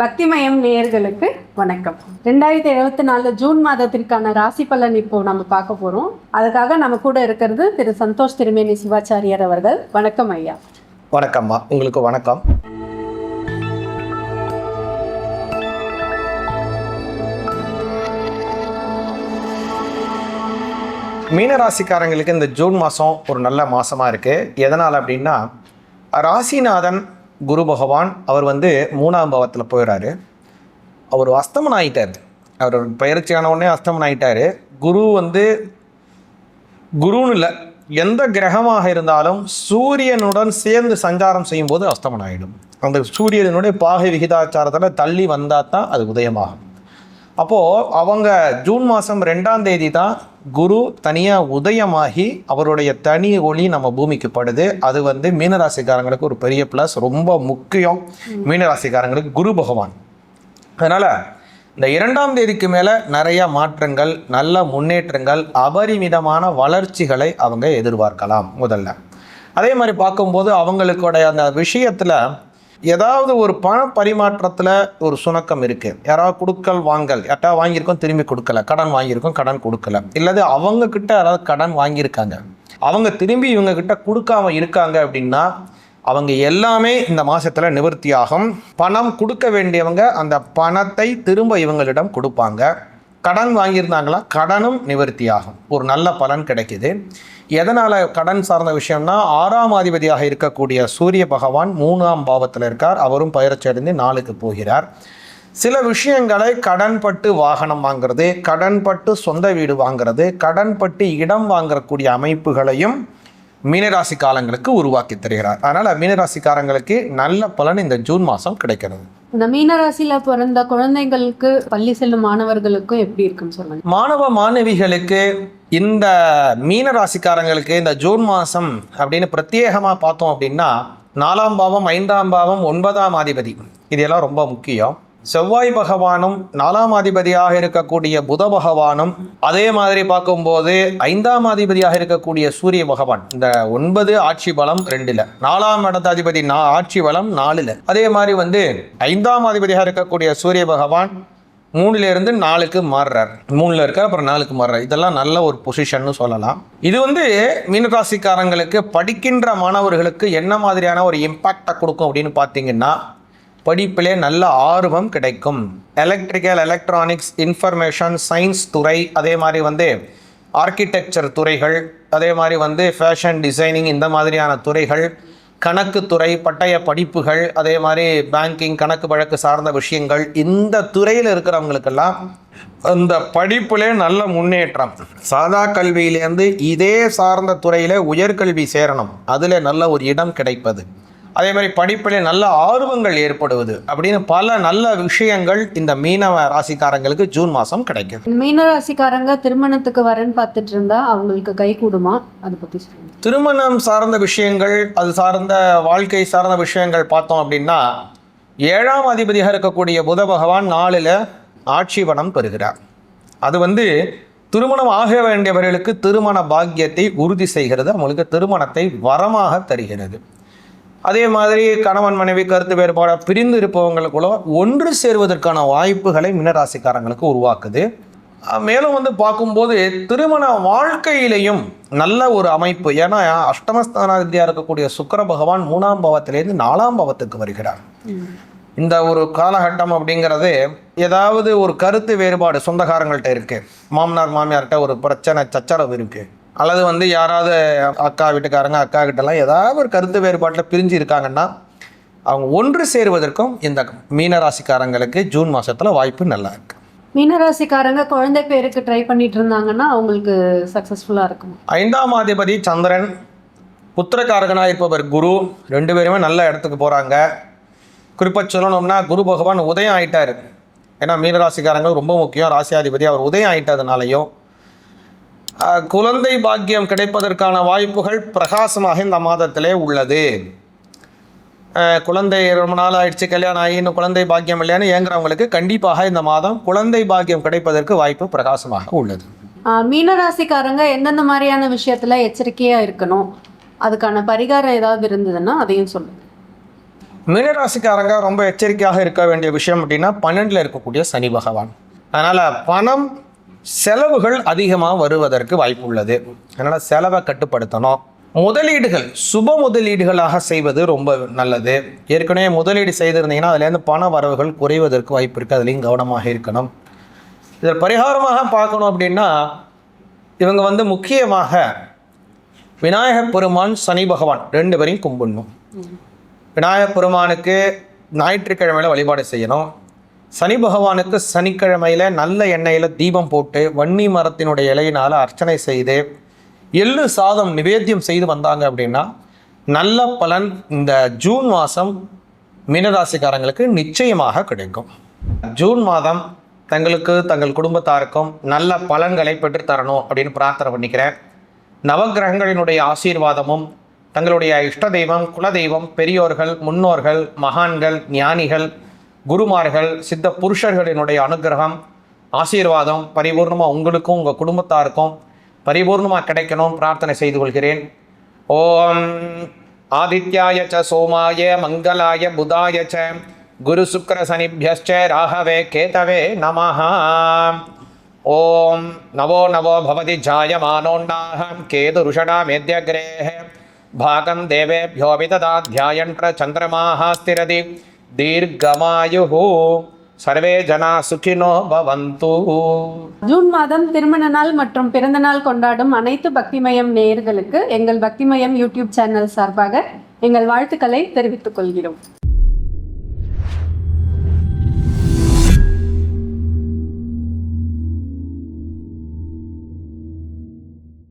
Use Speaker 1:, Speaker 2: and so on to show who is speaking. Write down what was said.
Speaker 1: பக்திமயம் நேயர்களுக்கு வணக்கம். ரெண்டாயிரத்தி இருபத்தி நாலு ஜூன் மாதத்திற்கான ராசி பலன் இப்போ நம்ம பார்க்க போறோம். அதுக்காக நம்ம கூட இருக்கிறது திரு சந்தோஷ் திருமேனி சிவாச்சாரியார் அவர்கள். வணக்கம் ஐயா.
Speaker 2: வணக்கம்மா. உங்களுக்கு வணக்கம். மீனராசிக்காரங்களுக்கு இந்த ஜூன் மாதம் ஒரு நல்ல மாதமாக இருக்குது எதனால் அப்படின்னா ராசிநாதன் குரு பகவான் அவர் வந்து மூணாம் பாவத்தில் போயிடுறாரு அவர் அஸ்தமனம் ஆகிட்டார் அவர் பயிற்சியான உடனே அஸ்தமனம் ஆகிட்டார் குரு வந்து குருன்னு இல்லை எந்த கிரகமாக இருந்தாலும் சூரியனுடன் சேர்ந்து சஞ்சாரம் செய்யும்போது அஸ்தமனம் ஆகிடும் அந்த சூரியனுடைய பாகை விகிதாச்சாரத்தில் தள்ளி வந்தால் தான் அது உதயமாகும். அப்போது அவங்க ஜூன் மாதம் ரெண்டாம் தேதி தான் குரு தனியாக உதயமாகி அவருடைய தனி ஒளி நம்ம பூமிக்கு படுது. அது வந்து மீனராசிக்காரங்களுக்கு ஒரு பெரிய ப்ளஸ் ரொம்ப முக்கியம். மீனராசிக்காரங்களுக்கு குரு பகவான். அதனால் இந்த இரண்டாம் தேதிக்கு மேலே நிறைய மாற்றங்கள் நல்ல முன்னேற்றங்கள் அபரிமிதமான வளர்ச்சிகளை அவங்க எதிர்பார்க்கலாம் முதல்ல. அதே மாதிரி பார்க்கும்போது அவங்களுடைய அந்த விஷயத்தில் ஏதாவது ஒரு பண பரிமாற்றத்தில் ஒரு சுணக்கம் இருக்குது யாராவது கொடுக்கல் வாங்கல் யார்ட்டா வாங்கியிருக்கோம் திரும்பி கொடுக்கல. கடன் வாங்கியிருக்கோம் கடன் கொடுக்கல. இல்லது அவங்கக்கிட்ட யாராவது கடன் வாங்கியிருக்காங்க. அவங்க திரும்பி இவங்கக்கிட்ட கொடுக்காம இருக்காங்க அப்படின்னா அவங்க எல்லாமே இந்த மாதத்தில் நிவர்த்தியாகும். பணம் கொடுக்க வேண்டியவங்க அந்த பணத்தை திரும்ப இவங்களிடம் கொடுப்பாங்க. கடன் வாங்கியிருந்தாங்களா? கடனும் நிவர்த்தியாகும். ஒரு நல்ல பலன் கிடைக்குது. எதனால் கடன் சார்ந்த விஷயம்னா ஆறாம் அதிபதியாக இருக்கக்கூடிய சூரிய பகவான் மூணாம் பாவத்தில் இருக்கார். அவரும் பயிற்சியடைந்து நாளுக்கு போகிறார். சில விஷயங்களை கடன்பட்டு வாகனம் வாங்குறது கடன்பட்டு சொந்த வீடு வாங்குறது கடன்பட்டு இடம் வாங்கக்கூடிய அமைப்புகளையும் மீனராசி காலங்களுக்கு உருவாக்கி தருகிறார். அதனால் மீனராசிக்காரங்களுக்கு நல்ல பலன் இந்த ஜூன் மாதம் கிடைக்கிறது.
Speaker 1: இந்த மீனராசியில பிறந்த குழந்தைங்களுக்கு பள்ளி செல்லும் மாணவர்களுக்கும் எப்படி இருக்குன்னு சொல்லுங்க.
Speaker 2: மாணவ மாணவிகளுக்கு இந்த மீன ராசிக்காரங்களுக்கு இந்த ஜூன் மாதம் அப்படின்னு பிரத்யேகமாக பார்த்தோம் அப்படின்னா நாலாம் பாவம் ஐந்தாம் பாவம் ஒன்பதாம் அதிபதி இதெல்லாம் ரொம்ப முக்கியம். செவ்வாய் பகவானும் நாலாம் அதிபதியாக இருக்கக்கூடிய புத பகவானும் அதே மாதிரி பார்க்கும்போது ஐந்தாம் அதிபதியாக இருக்கக்கூடிய சூரிய பகவான். இந்த ஒன்பது ஆட்சி பலம் ரெண்டுல. நாலாம் இடத்தாதிபதி நா ஆட்சி பலம் நாலுல. அதே மாதிரி வந்து ஐந்தாம் அதிபதியாக இருக்கக்கூடிய சூரிய பகவான் மூணுல இருந்து நாலுக்கு மாறுறார். மூணுல இருக்கார் அப்புறம் நாலுக்கு மாறுறார். இதெல்லாம் நல்ல ஒரு பொசிஷன்னு சொல்லலாம். இது வந்து மீனராசிக்காரங்களுக்கு படிக்கின்ற மாணவர்களுக்கு என்ன மாதிரியான ஒரு இம்பாக்டை கொடுக்கும் அப்படின்னு பார்த்தீங்கன்னா படிப்பிலே நல்ல ஆர்வம் கிடைக்கும். எலக்ட்ரிக்கல் எலக்ட்ரானிக்ஸ் இன்ஃபர்மேஷன் சயின்ஸ் துறை அதே மாதிரி வந்து ஆர்கிடெக்சர் துறைகள் அதே மாதிரி வந்து ஃபேஷன் டிசைனிங் இந்த மாதிரியான துறைகள் கணக்குத்துறை பட்டய படிப்புகள் அதே மாதிரி பேங்கிங் கணக்கு வழக்கு சார்ந்த விஷயங்கள் இந்த துறையில் இருக்கிறவங்களுக்கெல்லாம் அந்த படிப்புலே நல்ல முன்னேற்றம். சாதா கல்வியிலேருந்து இதே சார்ந்த துறையில் உயர்கல்வி சேரணும். அதில் நல்ல ஒரு இடம் கிடைப்பது. அதே மாதிரி படிப்பிலே நல்ல ஆர்வங்கள் ஏற்படுவது அப்படின்னு பல நல்ல விஷயங்கள் இந்த மீனவ ராசிக்காரங்களுக்கு ஜூன் மாதம் கிடைக்குது.
Speaker 1: மீனராசிக்காரங்க திருமணத்துக்கு வரேன்னு பார்த்துட்டு இருந்தா அவங்களுக்கு கை கூடுமா? அதை பத்தி சொல்லுங்க.
Speaker 2: திருமணம் சார்ந்த விஷயங்கள் அது சார்ந்த வாழ்க்கை சார்ந்த விஷயங்கள் பார்த்தோம் அப்படின்னா ஏழாம் அதிபதியாக இருக்கக்கூடிய புத பகவான் நாளில் ஆட்சி வனம் பெறுகிறார். அது வந்து திருமணம் ஆக வேண்டியவர்களுக்கு திருமண பாக்கியத்தை உறுதி செய்கிறது அவங்களுக்கு திருமணத்தை வரமாக தருகிறது. அதே மாதிரி கணவன் மனைவி கருத்து வேறுபாடு பிரிந்து இருப்பவங்களுக்குள்ள ஒன்று சேருவதற்கான வாய்ப்புகளை மினராசிக்காரங்களுக்கு உருவாக்குது. மேலும் வந்து பார்க்கும்போது திருமண வாழ்க்கையிலையும் நல்ல ஒரு அமைப்பு. ஏன்னா அஷ்டமஸ்தானாதிபதியாக இருக்கக்கூடிய சுக்கிர பகவான் மூணாம் பாவத்திலேருந்து நாலாம் பாவத்துக்கு வருகிறார். இந்த ஒரு காலகட்டம் அப்படிங்கிறது ஏதாவது ஒரு கருத்து வேறுபாடு சொந்தக்காரங்கள்ட்ட இருக்கு. மாமனார் மாமியார்கிட்ட ஒரு பிரச்சனை சச்சரவு இருக்கு. அல்லது வந்து யாராவது அக்கா வீட்டுக்காரங்க அக்கா கிட்டலாம் ஏதாவது ஒரு கருத்து வேறுபாட்டில் பிரிஞ்சு இருக்காங்கன்னா அவங்க ஒன்று சேருவதற்கும் இந்த மீனராசிக்காரங்களுக்கு ஜூன் மாசத்துல வாய்ப்பு நல்லா இருக்கு.
Speaker 1: மீனராசிக்காரங்க குழந்தை பேருக்கு ட்ரை பண்ணிட்டு இருந்தாங்கன்னா அவங்களுக்கு சக்சஸ்ஃபுல்லா இருக்கும்?
Speaker 2: ஐந்தாம் அதிபதி சந்திரன் புத்திரக்காரகனாக இருப்பவர் குரு ரெண்டு பேருமே நல்ல இடத்துக்கு போகிறாங்க குறிப்பாக சொல்லணும்னா குரு பகவான் உதயம் ஆயிட்டாரு. ஏன்னா மீனராசிக்காரங்க ரொம்ப முக்கியம். ராசியாதிபதி அவர் உதயம் ஆயிட்டதுனாலையும் குழந்தை பாக்கியம் கிடைப்பதற்கான வாய்ப்புகள் பிரகாசமாக இந்த மாதத்திலே உள்ளது. குழந்தை ரொம்ப நாள் ஆயிடுச்சு கல்யாணம் ஆகி இன்னும் குழந்தை பாக்கியம் இல்லைன்னு ஏங்குறவங்களுக்கு கண்டிப்பாக இந்த மாதம் குழந்தை பாக்கியம் கிடைப்பதற்கு வாய்ப்பு பிரகாசமாக உள்ளது.
Speaker 1: மீனராசிக்காரங்க எந்தெந்த மாதிரியான விஷயத்துல எச்சரிக்கையா இருக்கணும்? அதுக்கான பரிகாரம் ஏதாவது இருந்ததுன்னா அதையும் சொல்லுங்க
Speaker 2: மீனராசிக்காரங்க ரொம்ப எச்சரிக்கையாக இருக்க வேண்டிய விஷயம் அப்படின்னா பன்னெண்டில் இருக்கக்கூடிய சனி பகவான். அதனால் பணம் செலவுகள் அதிகமாக வருவதற்கு வாய்ப்பு உள்ளது அதனால் செலவை கட்டுப்படுத்தணும். முதலீடுகள் சுப முதலீடுகளாக செய்வது ரொம்ப நல்லது. ஏற்கனவே முதலீடு செய்திருந்தீங்கன்னா அதுலேருந்து பண வரவுகள் குறைவதற்கு வாய்ப்பு இருக்குது அதுலேயும் கவனமாக இருக்கணும். இதில் பரிகாரமாக பார்க்கணும் அப்படின்னா இவங்க வந்து முக்கியமாக விநாயகர் பெருமான் சனி பகவான் ரெண்டு பேரையும் கும்பிடணும். விநாயகர் பெருமானுக்கு ஞாயிற்றுக்கிழமையில் வழிபாடு செய்யணும். சனி பகவானுக்கு சனிக்கிழமையில் நல்ல எண்ணெயில் தீபம் போட்டு வன்னி மரத்தினுடைய இலையினால் அர்ச்சனை செய்து எள்ளு சாதம் நிவேத்தியம் செய்து வந்தாங்க அப்படின்னா நல்ல பலன் இந்த ஜூன் மாதம் மீனராசிக்காரங்களுக்கு நிச்சயமாக கிடைக்கும். ஜூன் மாதம் தங்களுக்கு தங்கள் குடும்பத்தாருக்கும் நல்ல பலன்களை பெற்றுத்தரணும் அப்படின்னு பிரார்த்தனை பண்ணிக்கிறேன். நவக்கிரகங்களினுடைய ஆசீர்வாதமும் தங்களுடைய இஷ்ட தெய்வம் குலதெய்வம் பெரியோர்கள் முன்னோர்கள் மகான்கள் ஞானிகள் குருமார்கள் சித்த புருஷர்களினுடைய அனுகிரகம் ஆசீர்வாதம் பரிபூர்ணமாக உங்களுக்கும் உங்கள் குடும்பத்தாருக்கும் பரிபூர்ணமாக கிடைக்கணும் பிரார்த்தனை செய்து கொள்கிறேன் ஓம் ஆதித்யாய ச சோமாய மங்களாய புதாய ச குரு சுக்கர சனிபியஸ்ச ராகவே கேதவே நமஹ ஓம் நவோ நவோ பவதி ஜாயமானோன்னாகம் கேது ருஷடா மேத்யக்ரேः भागं देवेभ्यो विददाध्यायन्त्र चन्द्रमाः स्थिरति தீர்க்கமாயு சர்வே ஜனா சுகினோ பவந்து.
Speaker 1: ஜூன் மாதம் திருமண நாள் மற்றும் பிறந்த நாள் கொண்டாடும் அனைத்து பக்திமயம் நேயர்களுக்கு எங்கள் பக்திமயம் யூடியூப் சேனல் சார்பாக எங்கள் வாழ்த்துக்களை தெரிவித்துக் கொள்கிறோம்.